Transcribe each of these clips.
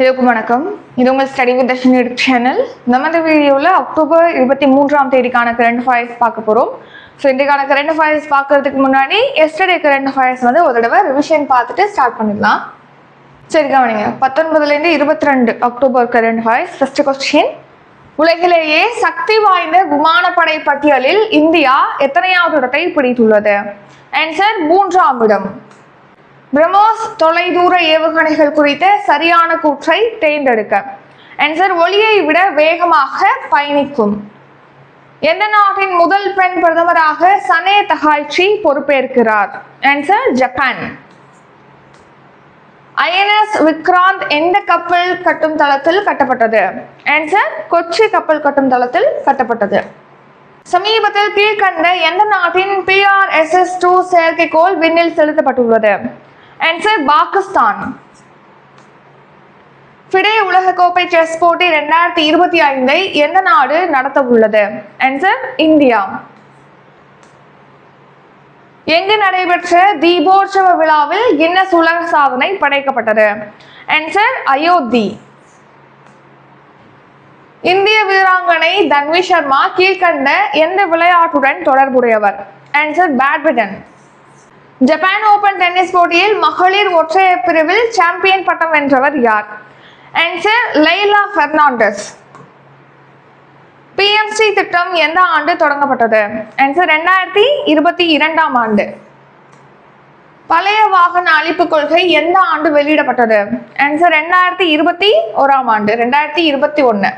எல்லோருக்கும் வணக்கம். இது உங்கள் study with Darshan YouTube channel நம்ம இந்த வீடியோவில் அக்டோபர் இருபத்தி மூன்றாம் தேதிக்கான கரண்ட் அஃபேர்ஸ் பார்க்க போகிறோம் ஸோ இன்றைக்கான கரண்ட் அஃபேர்ஸ் பார்க்கறதுக்கு முன்னாடி எஸ்டர்டே கரண்ட் அஃபேர்ஸ் வந்து ஒரு தடவை ரிவிஷன் பார்த்துட்டு ஸ்டார்ட் பண்ணிடலாம். சரி கவனிங்க. பத்தொன்பதுலேருந்து இருபத்தி ரெண்டு October current affairs first question உலகிலேயே சக்தி வாய்ந்த விமானப்படை பட்டியலில் இந்தியா எத்தனையாவது இடத்தை பிடித்துள்ளது? ஆன்சர் மூன்றாம் இடம். பிரம்மோஸ் தொலைதூர ஏவுகணைகள் குறித்த சரியான கூற்றை தேர்ந்தெடுக்க. ஆன்சர் ஒளியை விட வேகமாக பயணிக்கும். எந்த நாட்டின் முதல் பெண் பிரதமராக Sanae Takaichi பொறுப்பேற்கிறார்? Answer Japan. INS Vikrant எந்த கப்பல் கட்டும் தளத்தில் கட்டப்பட்டது? ஆன்சர் கொச்சி கப்பல் கட்டும் தளத்தில் கட்டப்பட்டது. சமீபத்தில் கீழ்கண்ட எந்த நாட்டின் பிஆர்எஸ்எஸ் டூ செயற்கைக்கோள் விண்ணில் செலுத்தப்பட்டுள்ளது? ஆன்சர் பாகிஸ்தான் ஃபிடே உலகக்கோப்பை செஸ் போட்டி ரெண்டாயிரத்தி இருபத்தி ஐந்தை எந்த நாடு நடத்த உள்ளது ஆன்சர் இந்தியா. எங்கு நடைபெற்ற தீபோற்சவ விழாவில் கின்னஸ் உலக சாதனை படைக்கப்பட்டது? ஆன்சர் அயோத்தி. இந்திய வீராங்கனை தன்வி சர்மா கீழ்கண்ட எந்த விளையாட்டுடன் தொடர்புடையவர்? Answer badminton. Japan open tennis போட்டியில் மகளிர் ஒற்றையர் பிரிவில் சாம்பியன் பட்டம் வென்றவர் யார்? ஆன்சர் லைலா பெர்னாண்டஸ் பிஎம்சி திட்டம் எந்த ஆண்டு தொடங்கப்பட்டது? ஆன்சர் ரெண்டாயிரத்தி இருபத்தி இரண்டாம் ஆண்டு. பழைய வாகன அழிப்பு கொள்கை எந்த ஆண்டு வெளியிடப்பட்டது? ஆன்சர் ரெண்டாயிரத்தி இருபத்தி ஓராம் ஆண்டு ரெண்டாயிரத்தி இருபத்தி ஒன்று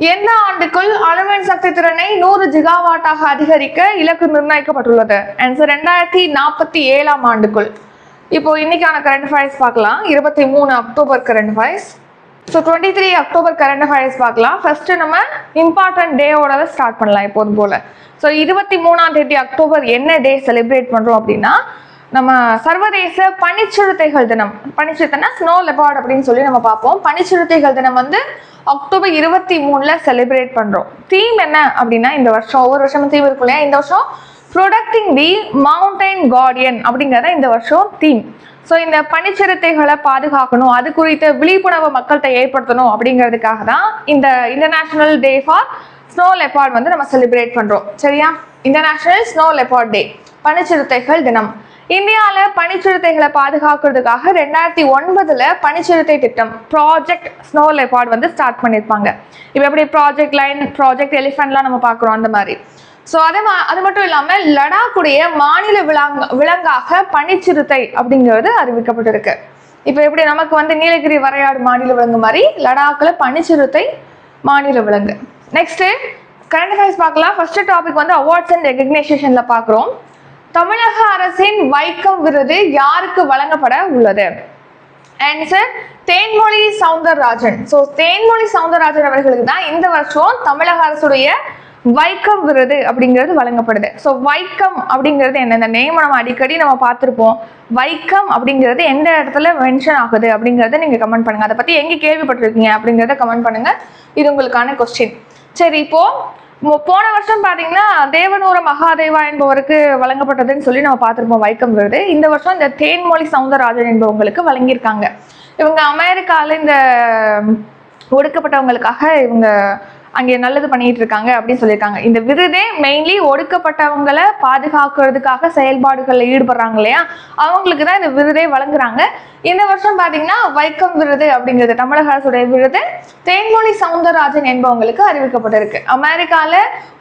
எந்த ஆண்டுக்குள் அணுமின் சக்தி திறனை நூறு ஜிகாவாட்டாக அதிகரிக்க இலக்கு நிர்ணயிக்கப்பட்டுள்ளது? ஆன்சர் ரெண்டாயிரத்தி நாற்பத்தி ஏழாம் ஆண்டுக்குள். இப்போ இன்னைக்கான கரண்ட் அஃபேர்ஸ் பார்க்கலாம். இருபத்தி மூணு October current affairs so twenty three October current affairs பார்க்கலாம். ஃபர்ஸ்ட் நம்ம இம்பார்ட்டன்ட் டேவோட ஸ்டார்ட் பண்ணலாம் எப்போதும் போல. ஸோ இருபத்தி மூணாம் தேதி அக்டோபர் என்ன டே செலிப்ரேட் பண்ணுறோம் அப்படின்னா நம்ம சர்வதேச பனிச்சிறுத்தைகள் தினம். பனிச்சிறுத்தைனா ஸ்னோ லெபார்ட் அப்படின்னு சொல்லி நம்ம பார்ப்போம். பனிச்சிறுத்தைகள் தினம் வந்து அக்டோபர் இருபத்தி மூணுல செலிப்ரேட் பண்றோம். தீம் என்ன அப்படின்னா இந்த வருஷம் ஒவ்வொரு வருஷமும் தீம் இருக்கும் இல்லையா? இந்த வருஷம் ப்ரொடக்டிங் தி மவுண்டைன் கார்டியன் அப்படிங்கிறத இந்த வருஷம் தீம் ஸோ இந்த பனிச்சிறுத்தைகளை பாதுகாக்கணும். அது குறித்த விழிப்புணர்வு மக்கள்கிட்ட ஏற்படுத்தணும் அப்படிங்கிறதுக்காக தான் இந்த international day for snow leopard வந்து நம்ம செலிப்ரேட் பண்ணுறோம் சரியா? இன்டர்நேஷ்னல் ஸ்னோ லெப்பார்ட் டே பனிச்சிறுத்தைகள் தினம். இந்தியாவில் பனிச்சிறுத்தைகளை பாதுகாக்கிறதுக்காக ரெண்டாயிரத்தி ஒன்பதுல பனிச்சிறுத்தை திட்டம் ப்ராஜெக்ட் ஸ்னோ லெப்பார்ட் வந்து ஸ்டார்ட் பண்ணியிருப்பாங்க. இப்போ எப்படி ப்ராஜெக்ட் லைன் ப்ராஜெக்ட் எலிஃபென்ட்லாம் நம்ம பார்க்குறோம் அந்த மாதிரி. ஸோ அதே மா அது மட்டும் இல்லாமல் லடாக்குடைய மாநில விலங்கு விலங்காக பனிச்சிறுத்தை அப்படிங்கிறது அறிவிக்கப்பட்டிருக்கு. இப்போ எப்படி நமக்கு வந்து நீலகிரி வரையாடு மாநில விலங்கு மாதிரி லடாக்கில் பனிச்சிறுத்தை மாநில விலங்கு. நெக்ஸ்ட்டு கரண்ட் அஃபேர்ஸ் பார்க்கலாம். ஃபர்ஸ்ட் டாபிக் வந்து அவார்ட்ஸ் அண்ட் ரெகக்னைசேஷனில் பார்க்குறோம். தமிழக அரசின் வைக்கம் விருது யாருக்கு வழங்கப்பட உள்ளது? ஆன்சர் தேன்மொழி சவுந்தரராஜன். ஸோ தேன்மொழி சவுந்தரராஜன் அவர்களுக்கு தான் இந்த வருஷம் தமிழக அரசுடைய வைக்கம் விருது அப்படிங்கிறது வழங்கப்படுது. ஸோ வைக்கம் அப்படிங்கிறது என்ன இந்த நேம் நம்ம அடிக்கடி நம்ம பார்த்துருப்போம். வைக்கம் அப்படிங்கிறது எந்த இடத்துல மென்ஷன் ஆகுது அப்படிங்கிறத நீங்கள் கமெண்ட் பண்ணுங்க. அதை பற்றி எங்கே கேள்விப்பட்டிருக்கீங்க அப்படிங்கிறத கமெண்ட் பண்ணுங்க. இது உங்களுக்கான கொஸ்டின் சரி இப்போது போன வருஷம் பார்த்தீங்கன்னா தேவனூர மகாதேவா என்பவருக்கு வழங்கப்பட்டதுன்னு சொல்லி நம்ம பார்த்துருப்போம் வைக்கம் விருது இந்த வருஷம் இந்த தேன்மொழி சவுந்தரராஜன் என்பவங்களுக்கு வழங்கியிருக்காங்க. இவங்க அமெரிக்காவில் இந்த ஒடுக்கப்பட்டவங்களுக்காக இவங்க அங்கே நல்லது பண்ணிட்டு இருக்காங்க அப்படின்னு சொல்லியிருக்காங்க. இந்த விருதே மெயின்லி ஒடுக்கப்பட்டவங்களை பாதுகாக்கிறதுக்காக செயல்பாடுகளில் ஈடுபடுறாங்க இல்லையா? அவங்களுக்கு தான் இந்த விருதே வழங்குறாங்க. இந்த வருஷம் பார்த்தீங்கன்னா வைக்கம் விருது அப்படிங்கிறது தமிழக அரசுடைய விருது. தேன்மொழி சவுந்தரராஜன் என்பவங்களுக்கு அறிவிக்கப்பட்டிருக்கு. அமெரிக்கால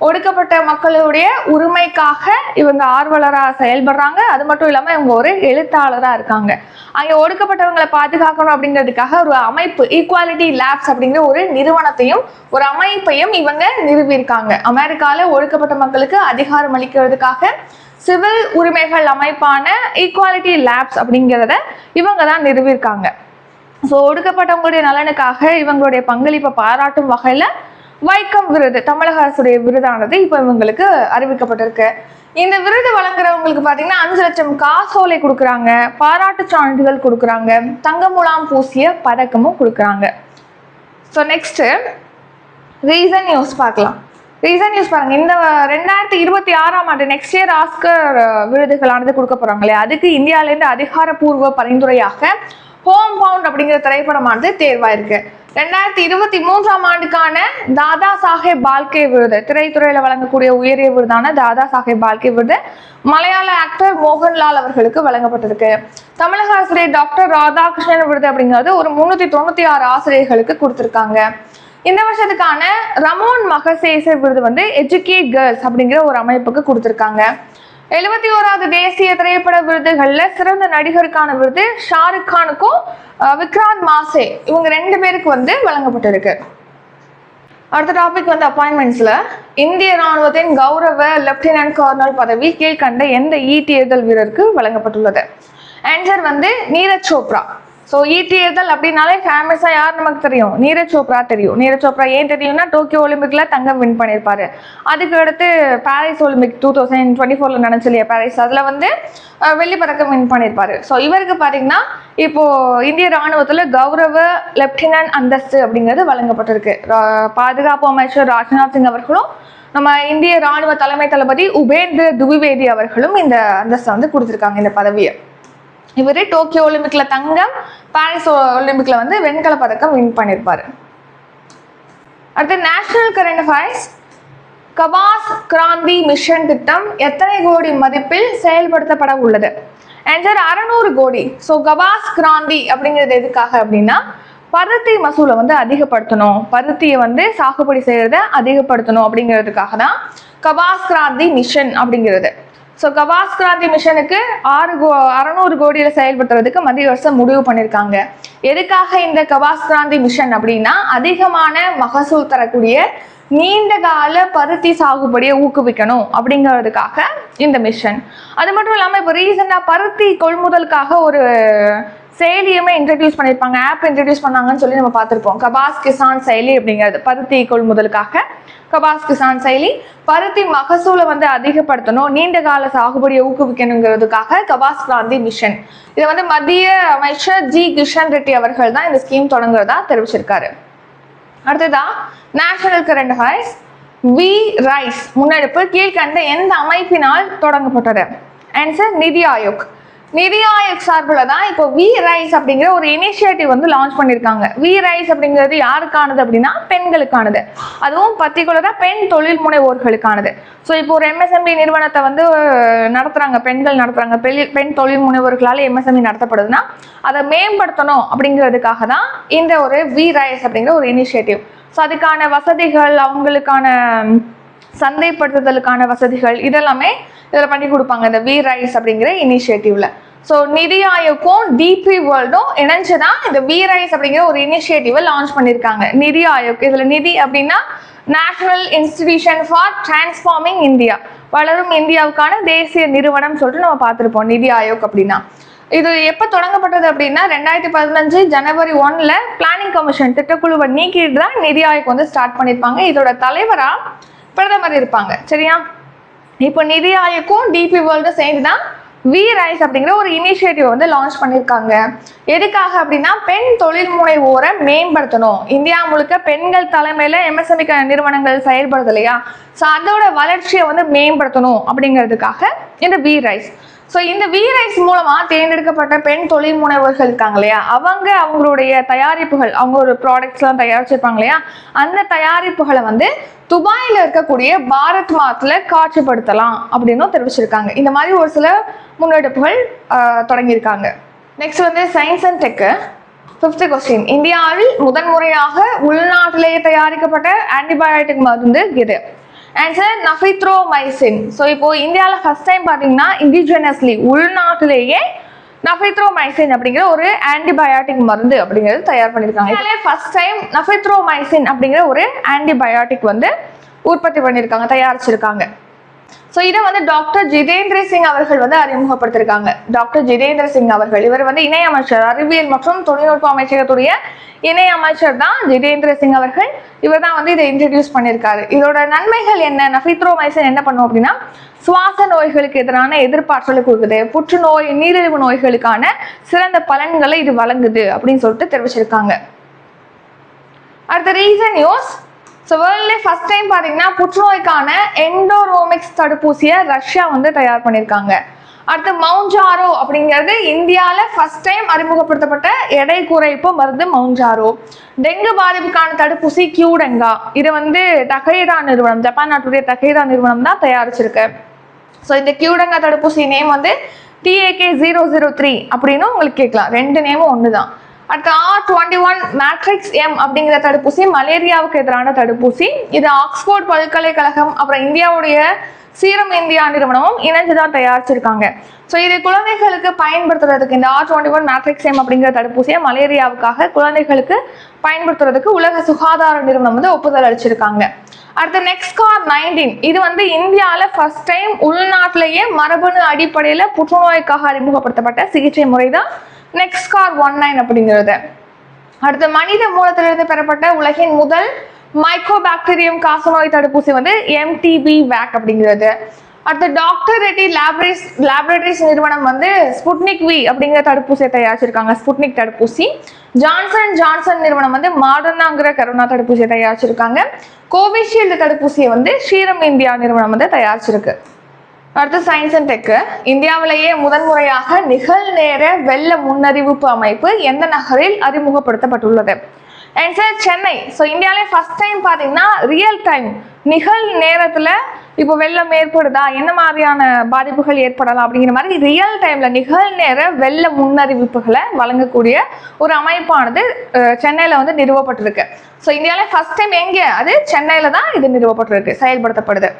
ஒடுக்கப்பட்ட மக்களுடைய உரிமைக்காக இவங்க ஆர்வலராக செயல்படுறாங்க. அது மட்டும் இல்லாமல் இவங்க ஒரு எழுத்தாளராக இருக்காங்க. அங்கே ஒடுக்கப்பட்டவங்களை பாதுகாக்கணும் அப்படிங்கிறதுக்காக ஒரு அமைப்பு ஈக்குவாலிட்டி லேப்ஸ் அப்படிங்கிற ஒரு நிறுவனத்தையும் ஒரு அமைப்பையும் இவங்க நிறுவியிருக்காங்க. அமெரிக்கால ஒடுக்கப்பட்ட மக்களுக்கு அதிகாரம் அளிக்கிறதுக்காக சிவில் உரிமைகள் அமைப்பான ஈக்குவாலிட்டி லேப்ஸ் அப்படிங்கிறத இவங்க தான் நிறுவியிருக்காங்க. ஸோ ஒடுக்கப்பட்டவங்களுடைய நலனுக்காக இவங்களுடைய பங்களிப்பை பாராட்டும் வகையில் வைக்கம் விருது தமிழக அரசுடைய விருதானது இப்போ இவங்களுக்கு அறிவிக்கப்பட்டிருக்கு. இந்த விருது வழங்குறவங்களுக்கு பார்த்தீங்கன்னா அஞ்சு லட்சம் காசோலை கொடுக்குறாங்க பாராட்டு சான்றிதழ் கொடுக்குறாங்க தங்கமுலாம் பூசிய பதக்கமும் கொடுக்குறாங்க. ஸோ நெக்ஸ்ட்டு ரீசன் நியூஸ் பார்க்கலாம். ரீசன் நியூஸ் பாருங்க. இந்த ரெண்டாயிரத்தி இருபத்தி ஆறாம் ஆண்டு நெக்ஸ்ட் இயர் ஆஸ்கர் விருதுகளானது கொடுக்க போறாங்க இல்லையா? அதுக்கு இந்தியாவிலேருந்து அதிகாரப்பூர்வ பரிந்துரையாக ஹோம் பவுண்ட் அப்படிங்கிற திரைப்படமானது தேர்வாயிருக்கு. ரெண்டாயிரத்தி இருபத்தி மூன்றாம் ஆண்டுக்கான தாதா சாஹேப் பால்கே விருது. திரைத்துறையில வழங்கக்கூடிய உயரிய விருதான தாதா சாஹேப் பால்கே விருது மலையாள ஆக்டர் மோகன்லால் அவர்களுக்கு வழங்கப்பட்டிருக்கு. தமிழக ஆசிரியர் டாக்டர் ராதாகிருஷ்ணன் விருது அப்படிங்கிறது ஒரு முன்னூத்தி தொண்ணூத்தி ஆறு ஆசிரியர்களுக்கு கொடுத்திருக்காங்க. இந்த வருஷத்துக்கான ரமோன் மகசேச விருது வந்து எஜுகேட் கேர்ள்ஸ் அப்படிங்கிற ஒரு அமைப்புக்கு கொடுத்துருக்காங்க. எழுபத்தி ஓராவது தேசிய திரைப்பட விருதுகளில் சிறந்த நடிகருக்கான விருது ஷாருக் கானுக்கும் விக்ராந்த் மாசே. இவங்க ரெண்டு பேருக்கு வந்து வழங்கப்பட்டிருக்கு. அடுத்த டாபிக் வந்து அப்பாயின்மெண்ட்ஸில் இந்திய ராணுவத்தின் கௌரவ லெப்டினன்ட் கர்னல் பதவி கீழ்கண்ட எந்த இ தேர்தல் வீரருக்கு வழங்கப்பட்டுள்ளது? ஆன்சர் வந்து நீரஜ் சோப்ரா. ஸோ ஈ தேர்தல் அப்படின்னாலே ஃபேமஸாக யார் நமக்கு தெரியும்? நீரஜ் சோப்ரா தெரியும். நீரஜ் சோப்ரா ஏன் தெரியும்னா டோக்கியோ ஒலிம்பிக்ல தங்கம் வின் பண்ணியிருப்பாரு அதுக்கு அடுத்து Paris Olympic two thousand twenty ஃபோர்ல நடந்துச்சு இல்லையா பாரிஸ் அதில் வந்து அஹ், வெள்ளி பதக்கம் வின் பண்ணியிருப்பாரு ஸோ இவருக்கு பார்த்தீங்கன்னா இப்போ இந்திய ராணுவத்தில் கௌரவ லெப்டினன்ட் அந்தஸ்து அப்படிங்கிறது வழங்கப்பட்டிருக்கு. பாதுகாப்பு அமைச்சர் ராஜ்நாத் சிங் அவர்களும் நம்ம இந்திய ராணுவ தலைமை தளபதி உபேந்திர துவிவேதி அவர்களும் இந்த அந்தஸ்தை வந்து கொடுத்துருக்காங்க இந்த பதவியை. இவர் டோக்கியோ ஒலிம்பிக்கில் தங்கம் பாரிஸ் ஒலிம்பிக்கில் வந்து வெண்கல பதக்கம் வின் பண்ணியிருப்பார் அடுத்து நேஷனல் கரண்ட் அஃபேர்ஸ் கவாஸ் கிராந்தி மிஷன் திட்டம் எத்தனை கோடி மதிப்பில் செயல்படுத்தப்பட உள்ளது? ஆன்சர் அறநூறு கோடி. ஸோ கவாஸ் கிராந்தி அப்படிங்கிறது எதுக்காக அப்படின்னா பருத்தி மசூலை வந்து அதிகப்படுத்தணும். பருத்தியை வந்து சாகுபடி செய்கிறத அதிகப்படுத்தணும் அப்படிங்கிறதுக்காக தான் கவாஸ் கிராந்தி மிஷன் அப்படிங்கிறது. ஸோ கவாஸ் கிராந்தி மிஷனுக்கு ஆறு கோ அறநூறு கோடியில் செயல்படுத்துறதுக்கு மத்திய அரசு முடிவு பண்ணியிருக்காங்க எதுக்காக இந்த கவாஸ் கிராந்தி மிஷன் அப்படின்னா அதிகமான மகசூல் தரக்கூடிய நீண்ட கால பருத்தி சாகுபடியை ஊக்குவிக்கணும் அப்படிங்கிறதுக்காக இந்த மிஷன். அது மட்டும் இல்லாமல் இப்போ ரீசெண்டாக பருத்தி கொள்முதலுக்காக ஒரு செயலியுமே இன்ட்ரடியூஸ் பண்ணியிருப்பாங்க ஆப் இன்ட்ரடியூஸ் பண்ணாங்கன்னு சொல்லி நம்ம பார்த்துருப்போம். கபாஸ் கிசான் செயலி அப்படிங்கிறது பருத்தி கொள்முதலுக்காக கபாஸ் கிசான் செயலி பருத்தி மகசூலை வந்து அதிகப்படுத்தணும் நீண்ட கால சாகுபடியை ஊக்குவிக்கணுங்கிறதுக்காக கபாஸ் கிராந்தி மிஷன். இதை வந்து மத்திய அமைச்சர் ஜி கிஷன் ரெட்டி அவர்கள் தான் இந்த ஸ்கீம் தொடங்குறதா தெரிவிச்சிருக்காரு. அடுத்ததா national current affairs we rise முன்னெடுப்பு கீழ்கண்ட எந்த அமைப்பினால் தொடங்கப்பட்டது? ஆன்சர் நிதி ஆயோக். நிதி ஆயோக் சார்பில் தான் இப்போ வி ரைஸ் அப்படிங்கிற ஒரு இனிஷியேட்டிவ் வந்து லான்ச் பண்ணியிருக்காங்க வி ரைஸ் அப்படிங்கிறது யாருக்கானது அப்படின்னா பெண்களுக்கானது. அதுவும் பர்டிகுலராக பெண் தொழில் முனைவோர்களுக்கானது. ஸோ இப்போ ஒரு எம்எஸ்எம்இ நிறுவனத்தை வந்து நடத்துகிறாங்க பெண்கள் நடத்துகிறாங்க பெண் தொழில் முனைவோர்களால் எம்எஸ்எம்இ நடத்தப்படுதுன்னா அதை மேம்படுத்தணும் அப்படிங்கிறதுக்காக தான் இந்த ஒரு வி ரைஸ் அப்படிங்கிற ஒரு இனிஷியேட்டிவ் ஸோ அதுக்கான வசதிகள் அவங்களுக்கான சந்தைப்படுத்துதலுக்கான வசதிகள் இதெல்லாமே இதில் பண்ணி கொடுப்பாங்க. இந்த வி ரைஸ் அப்படிங்கிற இனிஷியேட்டிவ்ல ஸோ நிதி ஆயோக்கும் டிபி வேர்ல்டும் இணைஞ்சுதான் இந்த வி ரைஸ் அப்படிங்கிற ஒரு இனிஷியேட்டிவை லான்ச் பண்ணியிருக்காங்க நிதி ஆயோக். இதில் நிதி அப்படின்னா national institution for transforming India வளரும் இந்தியாவுக்கான தேசிய நிறுவனம் சொல்லிட்டு நம்ம பார்த்துருப்போம். நிதி ஆயோக் அப்படின்னா. இது எப்போ தொடங்கப்பட்டது அப்படின்னா ரெண்டாயிரத்தி பதினஞ்சு ஜனவரி ஒன்ல பிளானிங் கமிஷன் திட்டக்குழுவை நீக்கிட்டு தான் நிதி ஆயோக் வந்து ஸ்டார்ட் பண்ணியிருப்பாங்க இதோட தலைவராக பிரதமர் இருப்பாங்க. சரியா? இப்போ நிதி ஆயோக்கும் டிபி வேர்ல்டும் சேர்ந்து தான் வி ரைஸ் அப்படிங்கிற ஒரு இனிஷியேட்டிவ் வந்து லான்ச் பண்ணியிருக்காங்க. எதுக்காக அப்படின்னா பெண் தொழில் முனைவோரை மேம்படுத்தணும். இந்தியா முழுக்க பெண்கள் தலைமையில எம்எஸ்எம்இ நிறுவனங்கள் செயல்படுது இல்லையா? ஸோ அதோட வளர்ச்சியை வந்து மேம்படுத்தணும் அப்படிங்கிறதுக்காக இந்த வி ரைஸ் ஸோ இந்த வி ரைஸ் தேர்ந்தெடுக்கப்பட்ட பெண் தொழில் முனைவர்கள் இருக்காங்க இல்லையா? அவங்க அவங்களுடைய தயாரிப்புகள் அவங்க ஒரு ப்ராடக்ட்ஸ்லாம் தயாரிச்சிருப்பாங்க இல்லையா? அந்த தயாரிப்புகளை வந்து துபாயில் இருக்கக்கூடிய பாரத் மாத்தில் காட்சிப்படுத்தலாம் அப்படின்னும் தெரிவிச்சிருக்காங்க. இந்த மாதிரி ஒரு சில முன்னெடுப்புகள் தொடங்கியிருக்காங்க. நெக்ஸ்ட் வந்து science and tech fifth question இந்தியாவில் முதன்முறையாக உள்நாட்டிலேயே தயாரிக்கப்பட்ட ஆன்டிபயோட்டிக் மருந்து இது ஆன்சர் நஃபித்ரோமைசின் ஸோ இப்போ இந்தியாவில் ஃபர்ஸ்ட் டைம் பார்த்தீங்கன்னா இண்டிஜினஸ்லி உள்நாட்டிலேயே நஃபித்ரோமைசின் அப்படிங்கிற ஒரு ஆன்டிபயாட்டிக் மருந்து அப்படிங்கிறது தயார் பண்ணியிருக்காங்க. இதிலே ஃபர்ஸ்ட் டைம் நஃபித்ரோமைசின் அப்படிங்கிற ஒரு ஆன்டிபயாட்டிக் வந்து உற்பத்தி பண்ணியிருக்காங்க தயாரிச்சிருக்காங்க. ஸோ இதை வந்து டாக்டர் ஜிதேந்திர சிங் அவர்கள் வந்து அறிமுகப்படுத்திருக்காங்க. டாக்டர் ஜிதேந்திர சிங் அவர்கள் இவர் வந்து இணையமைச்சர் அறிவியல் மற்றும் தொழில்நுட்ப அமைச்சகத்துடைய இணை அமைச்சர் தான் ஜிதேந்திர சிங் அவர்கள். இவர் தான் வந்து இதை இன்ட்ரடியூஸ் பண்ணியிருக்காரு. இதோட நன்மைகள் என்ன? நஃபித்ரோமைசன் என்ன பண்ணும் அப்படின்னா சுவாச நோய்களுக்கு எதிரான எதிர்ப்பாற்றலை கொடுக்குது. புற்றுநோய் நீரிழிவு நோய்களுக்கான சிறந்த பலன்களை இது வழங்குது அப்படின்னு சொல்லிட்டு தெரிவிச்சிருக்காங்க. அடுத்த ரீசன் நியூஸ் ஸோ வேர்ல்ட்லேயே ஃபர்ஸ்ட் டைம் பார்த்தீங்கன்னா புற்றுநோய்க்கான எண்டோரோமிக்ஸ் தடுப்பூசியை ரஷ்யா வந்து தயார் பண்ணியிருக்காங்க. அடுத்து மவுஞ்சாரோ அப்படிங்கிறது இந்தியாவில் ஃபர்ஸ்ட் டைம் அறிமுகப்படுத்தப்பட்ட எடை குறைப்பு மருந்து மவுஞ்சாரோ டெங்கு பாதிப்புக்கான தடுப்பூசி கியூடெங்கா இது வந்து தகைரா நிறுவனம் ஜப்பான் நாட்டுடைய தகைரா நிறுவனம் தான் தயாரிச்சிருக்கு. ஸோ இந்த கியூடெங்கா தடுப்பூசி நேம் வந்து டிஏகே ஜீரோ ஜீரோ த்ரீ அப்படின்னு உங்களுக்கு கேட்கலாம். ரெண்டு நேமும் ஒன்று தான் அடுத்து R twenty one Matrix M அப்படிங்கிற தடுப்பூசி மலேரியாவுக்கு எதிரான தடுப்பூசி. இது ஆக்ஸ்போர்ட் பல்கலைக்கழகம் அப்புறம் இந்தியாவுடைய சீரம் இந்தியா நிறுவனமும் இணைஞ்சு தான் தயாரிச்சிருக்காங்க. ஸோ இது குழந்தைகளுக்கு பயன்படுத்துறதுக்கு இந்த R twenty one Matrix M அப்படிங்கிற தடுப்பூசியை மலேரியாவுக்காக குழந்தைகளுக்கு பயன்படுத்துறதுக்கு உலக சுகாதார நிறுவனம் வந்து ஒப்புதல் அளிச்சிருக்காங்க. அடுத்து நெக்ஸ்ட் கார் நைன்டீன் இது வந்து இந்தியாவில் ஃபர்ஸ்ட் டைம் உள்நாட்டிலேயே மரபணு அடிப்படையில் புற்றுநோய்க்காக அறிமுகப்படுத்தப்பட்ட சிகிச்சை முறை தான் நெக்ஸ்ட் கார் ஒன் நைன் அப்படிங்கிறது. அடுத்து மனித மூலத்திலிருந்து பெறப்பட்ட உலகின் முதல் மைக்ரோபாக்டீரியம் காசநோய் தடுப்பூசி வந்து எம்டிபி வேக் அப்படிங்கிறது. அடுத்து டாக்டர் ரெட்டி லேபரேஸ் லேபரேட்டரிஸ் நிறுவனம் வந்து ஸ்புட்னிக் வி அப்படிங்கிற தடுப்பூசியை தயாரிச்சிருக்காங்க. ஸ்புட்னிக் தடுப்பூசி. ஜான்சன் ஜான்சன் நிறுவனம் வந்து மாடர்னாங்கிற கரோனா தடுப்பூசியை தயாரிச்சிருக்காங்க. கோவிஷீல்டு தடுப்பூசியை வந்து ஸ்ரீரம் இந்தியா நிறுவனம் வந்து தயாரிச்சிருக்கு. அடுத்து சயின்ஸ் அண்ட் டெக்கு இந்தியாவிலேயே முதன்முறையாக நிகழ்நேர வெள்ள முன்னறிவிப்பு அமைப்பு எந்த நகரில் அறிமுகப்படுத்தப்பட்டுள்ளது? Answer Chennai. ஸோ இந்தியாவிலே ஃபர்ஸ்ட் டைம் பார்த்தீங்கன்னா ரியல் டைம் நிகழ் நேரத்தில் இப்போ வெள்ளம் ஏற்படுதா? என்ன மாதிரியான பாதிப்புகள் ஏற்படலாம் அப்படிங்கிற மாதிரி ரியல் டைமில் நிகழ்நேர வெள்ள முன்னறிவிப்புகளை வழங்கக்கூடிய ஒரு அமைப்பானது சென்னையில் வந்து நிறுவப்பட்டிருக்கு. ஸோ இந்தியாவிலே ஃபர்ஸ்ட் டைம் எங்கே? அது சென்னையில் தான் இது நிறுவப்பட்டிருக்கு செயல்படுத்தப்படுது.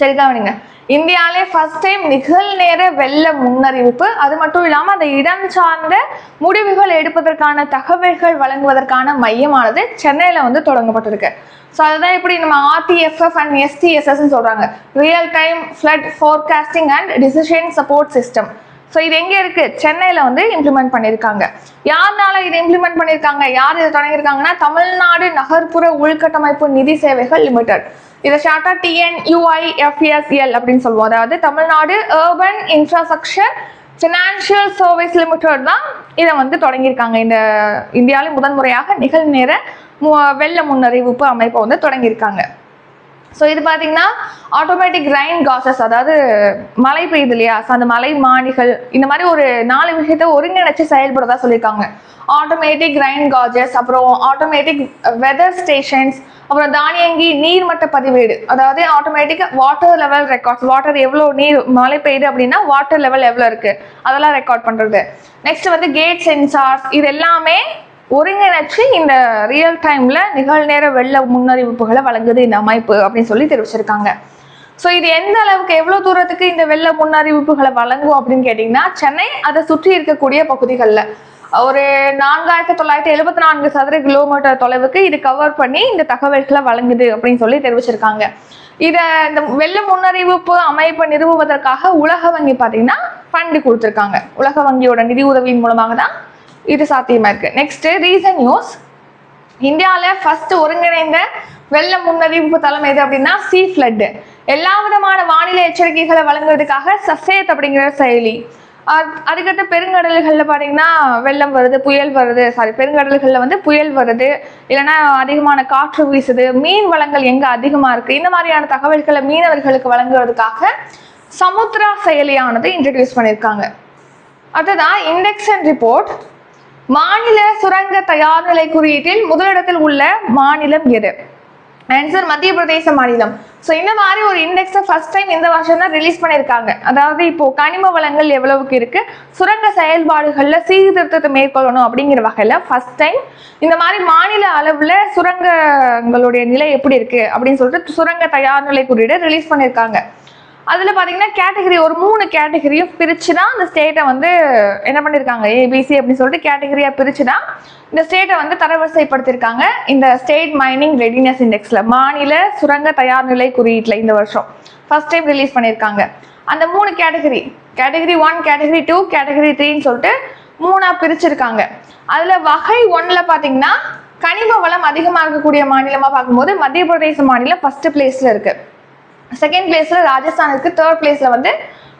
சரி கவனிங்க இந்தியாவிலே ஃபர்ஸ்ட் டைம் நிகழ்நேர வெள்ள முன்னறிவிப்பு. அது மட்டும் இல்லாமல் அந்த இடம் சார்ந்த முடிவுகள் எடுப்பதற்கான தகவல்கள் வழங்குவதற்கான மையமானது சென்னையில் வந்து தொடங்கப்பட்டிருக்கு. ஸோ அதுதான் இப்படி நம்ம ஆர்டிஎஃப்எஃப் அண்ட் எஸ்டிஎஸ்எஸ்ன்னு சொல்கிறாங்க real time flood forecasting and decision support system so இது எங்கே இருக்கு? சென்னையில் வந்து இம்ப்ளிமெண்ட் பண்ணியிருக்காங்க. யாருனால இதை இம்ப்ளிமெண்ட் பண்ணியிருக்காங்க? யார் இதை தொடங்கியிருக்காங்கன்னா தமிழ்நாடு நகர்ப்புற உள்கட்டமைப்பு நிதி சேவைகள் லிமிடெட். இதை ஷார்ட்டா டிஎன்யூஐஎஃப்எஸ்எல் அப்படின்னு சொல்லுவோம். அதாவது Tamil Nadu urban infrastructure financial service limited தான் இதை வந்து தொடங்கியிருக்காங்க. இந்த இந்தியாவிலே முதன்முறையாக நிகழ்நேர மு வெள்ள முன்னறிவிப்பு அமைப்பை வந்து தொடங்கியிருக்காங்க. ஸோ இது பார்த்தீங்கன்னா ஆட்டோமேட்டிக் ரைன் காசஸ் அதாவது மழை பெய்யுது இல்லையா? ஸோ அந்த மலை மானிகள் இந்த மாதிரி ஒரு நாலு விஷயத்த ஒருங்கிணைச்சு செயல்படுறதா சொல்லியிருக்காங்க. ஆட்டோமேட்டிக் ரைன் காஜஸ் அப்புறம் ஆட்டோமேட்டிக் வெதர் ஸ்டேஷன்ஸ் அப்புறம் தானியங்கி நீர்மட்ட பதிவேடு. அதாவது automatic water level records water எவ்வளோ நீர் மழை பெய்யுது அப்படின்னா வாட்டர் லெவல் எவ்வளோ இருக்குது அதெல்லாம் ரெக்கார்ட் பண்ணுறது நெக்ஸ்ட் வந்து கேட் சென்சார்ஸ் இது எல்லாமே ஒருங்கிணைச்சு இந்த ரியல் டைமில் நிகழ்நேர வெள்ள முன்னறிவிப்புகளை வழங்குது இந்த அமைப்பு அப்படின்னு சொல்லி தெரிவிச்சிருக்காங்க. ஸோ இது எந்த அளவுக்கு எவ்வளோ தூரத்துக்கு இந்த வெள்ள முன்னறிவிப்புகளை வழங்கும் அப்படின்னு கேட்டிங்கன்னா சென்னை அதை சுற்றி இருக்கக்கூடிய பகுதிகளில். ஒரு நான்காயிரத்தி தொள்ளாயிரத்தி எழுபத்தி நான்கு சதுர கிலோமீட்டர் தொலைவுக்கு இது கவர் பண்ணி இந்த தகவல்களை வழங்குது அப்படின்னு சொல்லி தெரிவிச்சிருக்காங்க. இதை இந்த வெள்ள முன்னறிவிப்பு அமைப்பை நிறுவுவதற்காக உலக வங்கி பார்த்தீங்கன்னா ஃபண்டு கொடுத்துருக்காங்க. உலக வங்கியோட நிதி உதவியின் மூலமாக தான் இது சாத்தியமா இருக்கு. நெக்ஸ்ட் ரீசன் நியூஸ் இந்தியாவில் ஃபர்ஸ்ட் ஒருங்கிணைந்த வெள்ள முன்னறிவிப்பு தளம் எது அப்படின்னா சி ஃப்ளட் எல்லா விதமான வானிலை எச்சரிக்கைகளை வழங்குறதுக்காக சசேத் அப்படிங்கிற செயலி. அதுக்கடுத்து பெருங்கடல்களில் பார்த்தீங்கன்னா வெள்ளம் வருது புயல் வருது. சாரி பெருங்கடல்களில் வந்து புயல் வருது. இல்லைன்னா அதிகமான காற்று வீசுது. மீன் வளங்கள் எங்கே அதிகமாக இருக்குது இந்த மாதிரியான தகவல்களை மீனவர்களுக்கு வழங்குறதுக்காக சமுத்ரா செயலியானது இன்ட்ரடியூஸ் பண்ணியிருக்காங்க. அதுதான் இண்டெக்ஸ் அண்ட் ரிப்போர்ட் மாநில சுரங்க தயார் நிலை குறியீட்டில் முதலிடத்தில் உள்ள மாநிலம் எது? ஆன்சர் மத்திய பிரதேச மாநிலம். ஸோ இந்த மாதிரி ஒரு இண்டெக்ஸை ஃபர்ஸ்ட் டைம் இந்த வருஷம் தான் ரிலீஸ் பண்ணியிருக்காங்க அதாவது இப்போ கனிம வளங்கள் எவ்வளவுக்கு இருக்கு? சுரங்க செயல்பாடுகளில் சீர்திருத்தத்தை மேற்கொள்ளணும் அப்படிங்கிற வகையில் ஃபர்ஸ்ட் டைம் இந்த மாதிரி மாநில அளவில் சுரங்கங்களுடைய நிலை எப்படி இருக்கு அப்படின்னு சொல்லிட்டு சுரங்க தயார் நிலை குறியீடு ரிலீஸ் பண்ணியிருக்காங்க அதில் பார்த்தீங்கன்னா கேட்டகரி ஒரு மூணு கேட்டகரியும் பிரித்து தான் அந்த ஸ்டேட்டை வந்து என்ன பண்ணியிருக்காங்க ஏபிசி அப்படின்னு சொல்லிட்டு கேட்டகரியாக பிரித்து தான் இந்த ஸ்டேட்டை வந்து தரவரிசைப்படுத்தியிருக்காங்க இந்த ஸ்டேட் மைனிங் ரெடினஸ் இண்டெக்ஸில் மாநில சுரங்க தயார் நிலை குறியீட்டில் இந்த வருஷம் ஃபர்ஸ்ட் டைம் ரிலீஸ் பண்ணியிருக்காங்க அந்த மூணு category category one category two category த்ரீன்னு சொல்லிட்டு மூணாக பிரிச்சிருக்காங்க. அதில் வகை ஒன்றில் பார்த்தீங்கன்னா கனிம வளம் அதிகமாக இருக்கக்கூடிய மாநிலமாக பார்க்கும்போது மத்திய பிரதேச மாநிலம் ஃபஸ்ட்டு பிளேஸில் இருக்குது செகண்ட் பிளேஸில் ராஜஸ்தான் இருக்குது தேர்ட் பிளேஸில் வந்து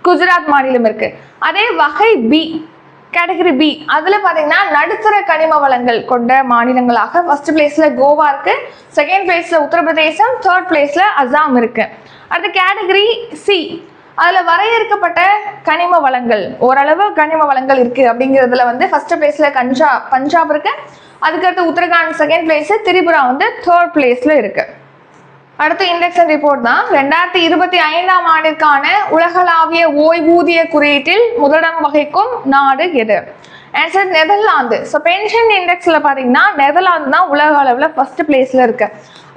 குஜராத் மாநிலம் இருக்குது அதே வகை பி கேட்டகரி பி அதில் பார்த்தீங்கன்னா நடுத்தர கனிம வளங்கள் கொண்ட மாநிலங்களாக ஃபர்ஸ்ட் பிளேஸில் கோவா இருக்குது செகண்ட் பிளேஸில் உத்தரப்பிரதேசம் தேர்ட் பிளேஸில் அசாம் இருக்குது அடுத்து கேட்டகரி சி அதில் வரையறுக்கப்பட்ட கனிம வளங்கள். ஓரளவு கனிம வளங்கள் இருக்குது அப்படிங்கிறதுல வந்து ஃபர்ஸ்ட் பிளேஸில் கஞ்சா பஞ்சாப் இருக்கு. அதுக்கடுத்து உத்தரகாண்ட் செகண்ட் பிளேஸு திரிபுரா வந்து தேர்ட் பிளேஸில் இருக்குது அடுத்து இண்டெக்ஸ் ரிப்போர்ட் தான். ரெண்டாயிரத்தி இருபத்தி ஐந்தாம் ஆண்டிற்கான உலகளாவிய ஓய்வூதிய குறியீட்டில் முதலிடம் வகிக்கும் நாடு எது? Answer Netherlands. ஸோ பென்ஷன் இண்டெக்ஸில் பார்த்தீங்கன்னா நெதர்லாந்து தான் உலக அளவில் ஃபர்ஸ்ட் பிளேஸில் இருக்கு.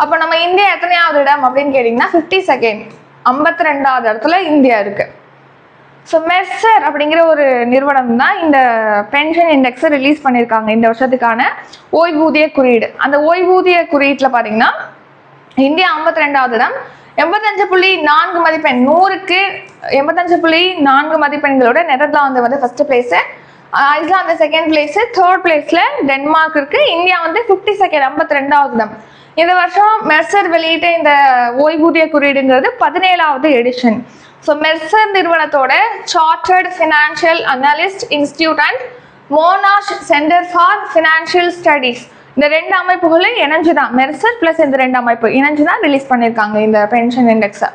அப்போ நம்ம இந்தியா எத்தனையாவது இடம் அப்படின்னு கேட்டிங்கன்னா ஃபிஃப்டி செகண்ட் ஐம்பத்தி ரெண்டாவது இடத்துல இந்தியா இருக்கு. ஸோ மெஸ்ஸர் அப்படிங்கிற ஒரு நிறுவனம் தான் இந்த பென்ஷன் இண்டெக்ஸை ரிலீஸ் பண்ணியிருக்காங்க இந்த வருஷத்துக்கான ஓய்வூதிய குறியீடு. அந்த ஓய்வூதிய குறியீட்டில் பார்த்தீங்கன்னா இந்தியா ஐம்பத்தி ரெண்டாவது இடம் எண்பத்தஞ்சு புள்ளி நான்கு மதிப்பெண் நூறுக்கு எண்பத்தஞ்சு புள்ளி நான்கு மதிப்பெண்களோட நெதர்லாந்து வந்து first place Iceland second place third பிளேஸில் டென்மார்க் இருக்குது இந்தியா வந்து ஃபிஃப்டி செகண்ட் ஐம்பத்தி ரெண்டாவது இடம் இந்த வருஷம் மெர்சர் வெளியிட்ட இந்த ஓய்வூதிய குறியீடுங்கிறது பதினேழாவது எடிஷன் ஸோ மெர்சர் நிறுவனத்தோட chartered financial analyst institute and Monash centre for financial studies இந்த ரெண்டு அமைப்புகளும் இணைஞ்சு தான். மெர்சர் ப்ளஸ் இந்த ரெண்டு அமைப்பு இணைஞ்சு தான் ரிலீஸ் பண்ணியிருக்காங்க இந்த பென்ஷன் இண்டெக்ஸை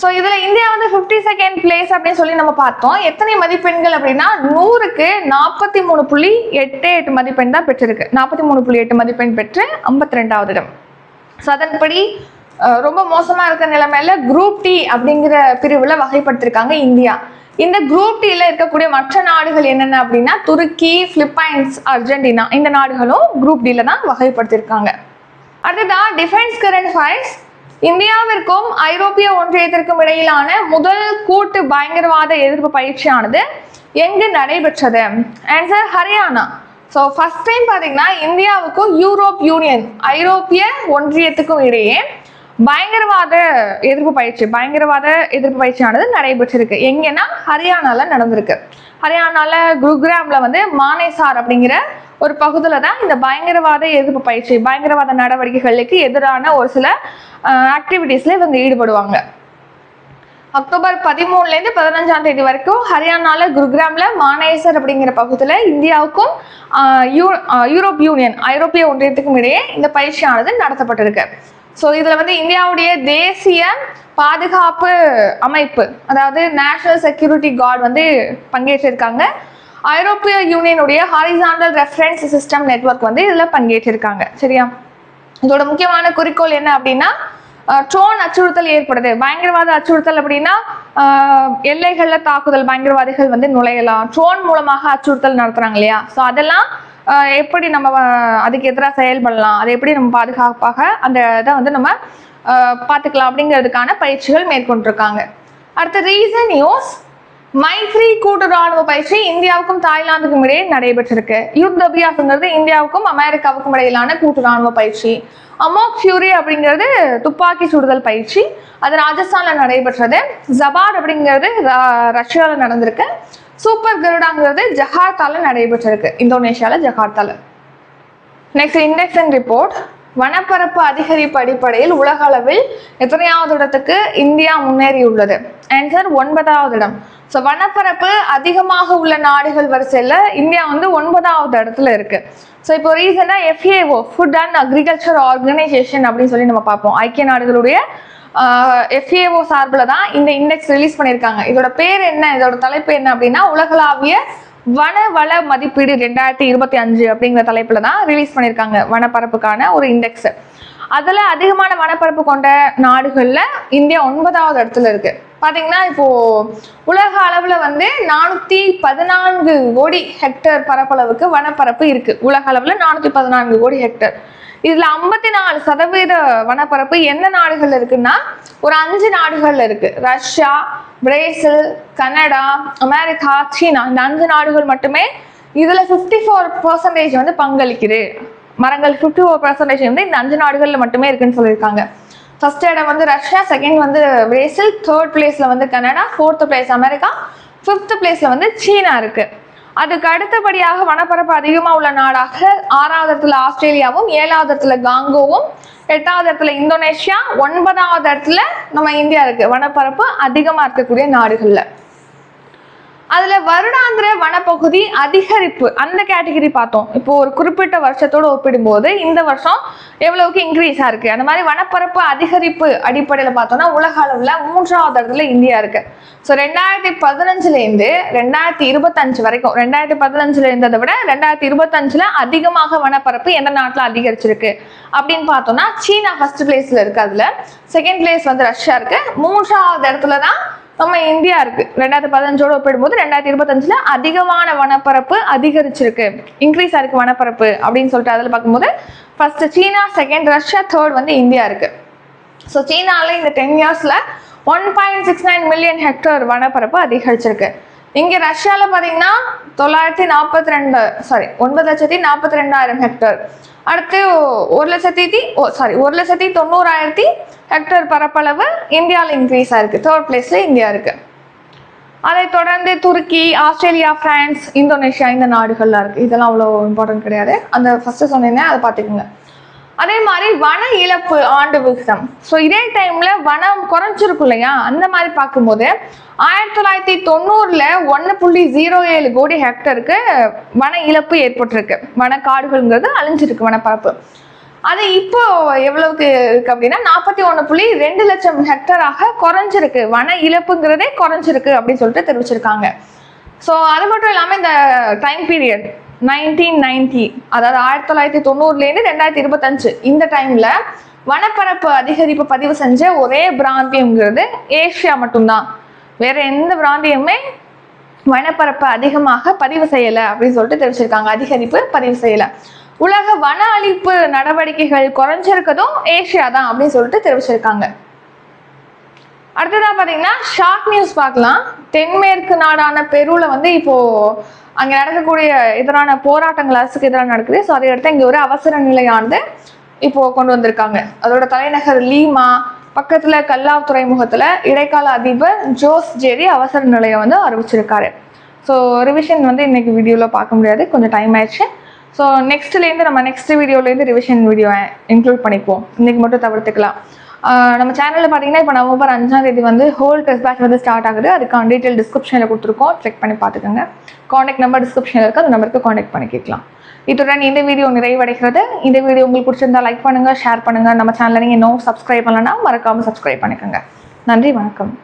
ஸோ இதில் இந்தியா வந்து ஃபிஃப்டி செகண்ட் பிளேஸ் அப்படின்னு சொல்லி நம்ம பார்த்தோம். எத்தனை மதிப்பெண்கள் அப்படின்னா நூறுக்கு நாற்பத்தி மூணு புள்ளி எட்டு எட்டு மதிப்பெண் தான் பெற்றிருக்கு. நாற்பத்தி மூணு புள்ளி எட்டு மதிப்பெண் பெற்று ஐம்பத்தி ரெண்டாவது இடம். ஸோ அதன்படி ரொம்ப மோசமாக இருக்கிற நிலைமையில குரூப் டி அப்படிங்கிற பிரிவில் வகைப்படுத்திருக்காங்க இந்தியா. இந்த குரூப் டீல இருக்கக்கூடிய மற்ற நாடுகள் என்னென்ன அப்படின்னா துருக்கி பிலிப்பைன்ஸ் அர்ஜென்டினா இந்த நாடுகளும் குரூப் டீல தான் வகைப்படுத்தியிருக்காங்க. அடுத்ததா டிஃபென்ஸ் கரண்ட் ஃபைல்ஸ் இந்தியாவிற்கும் ஐரோப்பிய ஒன்றியத்திற்கும் இடையிலான முதல் கூட்டு பயங்கரவாத எதிர்ப்பு பயிற்சியானது எங்கு நடைபெற்றது? Answer Haryana so first time பார்த்தீங்கன்னா இந்தியாவுக்கும் யூரோப் யூனியன் ஐரோப்பிய ஒன்றியத்துக்கும் இடையே பயங்கரவாத எதிர்ப்பு பயிற்சி பயங்கரவாத எதிர்ப்பு பயிற்சியானது நடைபெற்றிருக்கு. எங்கன்னா ஹரியானால நடந்திருக்கு. ஹரியானால குருகிராம்ல வந்து மானேசார் அப்படிங்கிற ஒரு பகுதியில் தான் இந்த பயங்கரவாத எதிர்ப்பு பயிற்சி பயங்கரவாத நடவடிக்கைகளுக்கு எதிரான ஒரு சில ஆக்டிவிட்டீஸ்ல இவங்க ஈடுபடுவாங்க. அக்டோபர் பதிமூணுலேருந்து பதினஞ்சாம் தேதி வரைக்கும் ஹரியானால குருகிராம்ல மானேசர் அப்படிங்கிற பகுதியில் இந்தியாவுக்கும் யூ யூரோப் யூனியன் ஐரோப்பிய ஒன்றியத்துக்கும் இடையே இந்த பயிற்சியானது நடத்தப்பட்டிருக்கு. ஸோ இதில் வந்து இந்தியாவுடைய தேசிய பாதுகாப்பு அமைப்பு அதாவது நேஷனல் செக்யூரிட்டி கார்டு வந்து பங்கேற்றிருக்காங்க. ஐரோப்பிய யூனியனுடைய ஹாரிசாண்டல் ரெஃபரன்ஸ் சிஸ்டம் நெட்வொர்க் வந்து இதில் பங்கேற்றிருக்காங்க. சரியா? இதோட முக்கியமான குறிக்கோள் என்ன அப்படின்னா ட்ரோன் அச்சுறுத்தல் ஏற்படுது. பயங்கரவாத அச்சுறுத்தல் அப்படின்னா எல்லைகளில் தாக்குதல் பயங்கரவாதிகள் வந்து நுழையலாம். ட்ரோன் மூலமாக அச்சுறுத்தல் நடத்துகிறாங்க இல்லையா? ஸோ அதெல்லாம் எப்படி நம்ம அதுக்கு எதிராக செயல்படலாம் அதை எப்படி நம்ம பாதுகாப்பாக அந்த இதை வந்து நம்ம பார்த்துக்கலாம் அப்படிங்கிறதுக்கான பயிற்சிகள் மேற்கொண்டிருக்காங்க. அடுத்த ரீசன் நியூஸ் மைத்ரி கூட்டு ராணுவ பயிற்சி இந்தியாவுக்கும் தாய்லாந்துக்கும் இடையே நடைபெற்றிருக்கு. யுத் அபியாசங்கிறது இந்தியாவுக்கும் அமெரிக்காவுக்கும் இடையிலான கூட்டு ராணுவ பயிற்சி. அமோக் ஃபியூரி அப்படிங்கிறது துப்பாக்கி சுடுதல் பயிற்சி. அது ராஜஸ்தான்ல நடைபெற்றது. ஜபார் அப்படிங்கிறது ரஷ்யாவில் நடந்திருக்கு. சூப்பர் கருடாங்கிறது ஜகார்த்தால நடைபெற்றிருக்கு. இந்தோனேஷியால ஜகார்த்தால. நெக்ஸ்ட் இண்டெக்ஸ் அண்ட் ரிப்போர்ட் வனப்பரப்பு அதிகரிப்பு அடிப்படையில் உலக அளவில் எத்தனையாவது இடத்துக்கு இந்தியா முன்னேறியுள்ளது? ஆன்சர் ஒன்பதாவது இடம். ஸோ வனப்பரப்பு அதிகமாக உள்ள நாடுகள் வரிசையில் இந்தியா வந்து ஒன்பதாவது இடத்துல இருக்கு. ஸோ இப்போ ரீசெண்டாக FAO food and agriculture organization அப்படின்னு சொல்லி நம்ம பார்ப்போம். ஐக்கிய நாடுகளுடைய எஃப்ஏஓ சார்பில் தான் இந்த இண்டெக்ஸ் ரிலீஸ் பண்ணியிருக்காங்க. இதோட பேர் என்ன? இதோட தலைப்பு என்ன அப்படின்னா உலகளாவிய வன வள மதிப்பீடு ரெண்டாயிரத்தி இருபத்தி அஞ்சு அப்படிங்கிற தலைப்பில் தான் ரிலீஸ் பண்ணியிருக்காங்க வனப்பரப்புக்கான ஒரு இண்டெக்ஸ் அதில் அதிகமான வனப்பரப்பு கொண்ட நாடுகளில் இந்தியா ஒன்பதாவது இடத்துல இருக்கு. பார்த்தீங்கன்னா இப்போ உலக அளவில் வந்து நானூற்றி பதினான்கு கோடி ஹெக்டர் பரப்பளவுக்கு வனப்பரப்பு இருக்கு. உலக அளவில் நானூற்றி பதினான்கு கோடி ஹெக்டர் இதுல ஐம்பத்தி நாலு சதவீத வனப்பரப்பு எந்த நாடுகள்ல இருக்குன்னா ஒரு அஞ்சு நாடுகள்ல இருக்கு. Russia Brazil Canada America China. இந்த அஞ்சு நாடுகள் மட்டுமே இதுல 54% ஃபோர் பர்சன்டேஜ் வந்து பங்களிக்குது. மரங்கள் 54% ஃபோர் பர்சன்டேஜ் வந்து இந்த அஞ்சு நாடுகள்ல மட்டுமே இருக்குன்னு சொல்லியிருக்காங்க. ஃபர்ஸ்ட் இடம் வந்து ரஷ்யா செகண்ட் வந்து பிரேசில் தேர்ட் பிளேஸ்ல வந்து Canada fourth place America fifth பிளேஸ்ல வந்து சீனா இருக்கு. அதுக்கு அடுத்தபடியாக வனப்பரப்பு அதிகமாக உள்ள நாடாக ஆறாவது இடத்துல ஆஸ்திரேலியாவும் ஏழாவது இடத்துல காங்கோவும் எட்டாவது இடத்துல இந்தோனேஷியா ஒன்பதாவது இடத்துல நம்ம இந்தியா இருக்கு. வனப்பரப்பு அதிகமாக இருக்கக்கூடிய நாடுகள்ல. அதுல வருடாந்திர வனப்பகுதி அதிகரிப்பு. அந்த கேட்டகரி பார்த்தோம். இப்போ ஒரு குறிப்பிட்ட வருஷத்தோடு ஒப்பிடும்போது இந்த வருஷம் எவ்வளவுக்கு இன்க்ரீஸ் ஆயிருக்கு அந்த மாதிரி வனப்பரப்பு அதிகரிப்பு அடிப்படையில் பார்த்தோம்னா உலக அளவில் மூன்றாவது இடத்துல இந்தியா இருக்கு. ஸோ ரெண்டாயிரத்தி பதினஞ்சுலேருந்து ரெண்டாயிரத்தி இருபத்தஞ்சு வரைக்கும் ரெண்டாயிரத்தி பதினஞ்சுல இருந்ததை விட ரெண்டாயிரத்தி இருபத்தஞ்சுல அதிகமாக வனப்பரப்பு எந்த நாட்டில் அதிகரிச்சிருக்கு? அப்படின்னு பார்த்தோம்னா சீனா ஃபர்ஸ்ட் பிளேஸ்ல இருக்கு அதுல. செகண்ட் பிளேஸ் வந்து ரஷ்யா இருக்கு. மூன்றாவது இடத்துல தான் நம்ம இந்தியா இருக்கு. ரெண்டாயிரத்தி பதினஞ்சோட ஒப்பிடும்போது ரெண்டாயிரத்தி இருபத்தஞ்சுல அதிகமான வனப்பரப்பு அதிகரிச்சிருக்கு. இன்க்ரீஸ் ஆயிருக்கு வனப்பரப்பு அப்படின்னு சொல்லிட்டு அதில் பார்க்கும்போது first China second Russia third வந்து இந்தியா இருக்கு. ஸோ சீனால இந்த டென் இயர்ஸ்ல one point six nine million hectare வனப்பரப்பு அதிகரிச்சிருக்கு. இங்கே ரஷ்யாவில் பார்த்தீங்கன்னா தொள்ளாயிரத்தி நாற்பத்தி ரெண்டு சாரி ஒன்பது லட்சத்தி நாற்பத்தி ரெண்டாயிரம் ஹெக்டர் அடுத்து ஒரு லட்சத்தி ஓ சாரி ஒரு லட்சத்தி தொண்ணூறாயிரத்தி ஹெக்டர் பரப்பளவு இந்தியாவில் இன்க்ரீஸ் ஆயிருக்கு. தேர்ட் பிளேஸ்ல இந்தியா இருக்கு. அதை தொடர்ந்து துருக்கி ஆஸ்திரேலியா பிரான்ஸ் இந்தோனேஷியா இந்த நாடுகள்லாம் இருக்கு. இதெல்லாம் அவ்வளோ இம்பார்ட்டன்ட் கிடையாது. அந்த ஃபர்ஸ்ட் சொன்னேன்னே அதை பார்த்துக்கோங்க. அதே மாதிரி வன இழப்பு ஆண்டு விகிதம் ஸோ இதே டைம்ல வனம் குறைஞ்சிருக்கும் இல்லையா? அந்த மாதிரி பார்க்கும்போது ஆயிரத்தி தொள்ளாயிரத்தி தொண்ணூறுல ஒன்று புள்ளி ஜீரோ ஏழு கோடி ஹெக்டருக்கு வன இழப்பு ஏற்பட்டிருக்கு. வன காடுகள்ங்கிறது அழிஞ்சிருக்கு வனப்பரப்பு. அது இப்போ எவ்வளவுக்கு இருக்கு அப்படின்னா நாற்பத்தி ஒன்று புள்ளி ரெண்டு லட்சம் ஹெக்டராக குறைஞ்சிருக்கு. வன இழப்புங்கிறதே குறைஞ்சிருக்கு அப்படின்னு சொல்லிட்டு தெரிவிச்சிருக்காங்க. ஸோ அது மட்டும் இல்லாமல் இந்த டைம் பீரியட் நைன்டீன் நைன்டி அதாவது ஆயிரத்தி தொள்ளாயிரத்தி தொண்ணூறுலேருந்து ரெண்டாயிரத்தி இருபத்தஞ்சு இந்த டைமில் வனப்பரப்பு அதிகரிப்பு பதிவு செஞ்ச ஒரே பிராந்தியம்ங்கிறது ஏஷியா மட்டும்தான். வேற எந்த பிராந்தியமுமே வனப்பரப்பு அதிகமாக பதிவு செய்யலை அப்படின்னு சொல்லிட்டு தெரிவிச்சிருக்காங்க. அதிகரிப்பு பதிவு செய்யலை. உலக வன அழிப்பு நடவடிக்கைகள் குறைஞ்சிருக்கதும் ஏஷியா தான் அப்படின்னு சொல்லிட்டு தெரிவிச்சிருக்காங்க. அடுத்ததாக பார்த்தீங்கன்னா ஷார்ட் நியூஸ் பார்க்கலாம். தென்மேற்கு நாடான பெருவில் வந்து இப்போது அங்கே நடக்கக்கூடிய எதிரான போராட்டங்கள் அரசுக்கு எதிராக நடக்குது. ஸோ அதை அடுத்து இங்கே ஒரு அவசர நிலையானது இப்போது கொண்டு வந்திருக்காங்க. அதோட தலைநகர் லீமா பக்கத்தில் கல்லாவ் துறைமுகத்தில் இடைக்கால அதிபர் ஜோஸ் ஜேரி அவசர நிலையை வந்து அறிவிச்சிருக்காரு. ஸோ ரிவிஷன் வந்து இன்னைக்கு வீடியோவில் பார்க்க முடியாது. கொஞ்சம் டைம் ஆயிடுச்சு. ஸோ நெக்ஸ்ட்லேருந்து நம்ம நெக்ஸ்ட் வீடியோலேருந்து ரிவிஷன் வீடியோ இன்க்ளூட் பண்ணிப்போம் இன்றைக்கி மட்டும் தவிர்த்துக்கலாம். நம்ம சேனலில் பார்த்தீங்கன்னா இப்போ நவம்பர் அஞ்சாம் தேதி வந்து ஹோல் ட்ரெஸ் பேட்ச் வந்து ஸ்டார்ட் ஆகுது. அதுக்கான டீட்டெயில் டிஸ்கிரிப்ஷனில் கொடுத்துருக்கோம். செக் பண்ணி பார்த்துக்கோங்க காண்டாக்ட் நம்பர் டிஸ்கிரிப்ஷனில் இருக்குது அந்த நம்பருக்கு காண்டாக்ட் பண்ணி கேட்கலாம். இத்துடன் இந்த வீடியோ நிறைவடைகிறது. இந்த வீடியோ உங்களுக்கு பிடிச்சிருந்தா லைக் பண்ணுங்கள் ஷேர் பண்ணுங்கள் நம்ம சேனலில் நீங்கள் இன்னும் சப்ஸ்கிரைப் பண்ணலன்னா மறக்காமல் சப்ஸ்கிரைப் பண்ணிக்கோங்க. நன்றி வணக்கம்.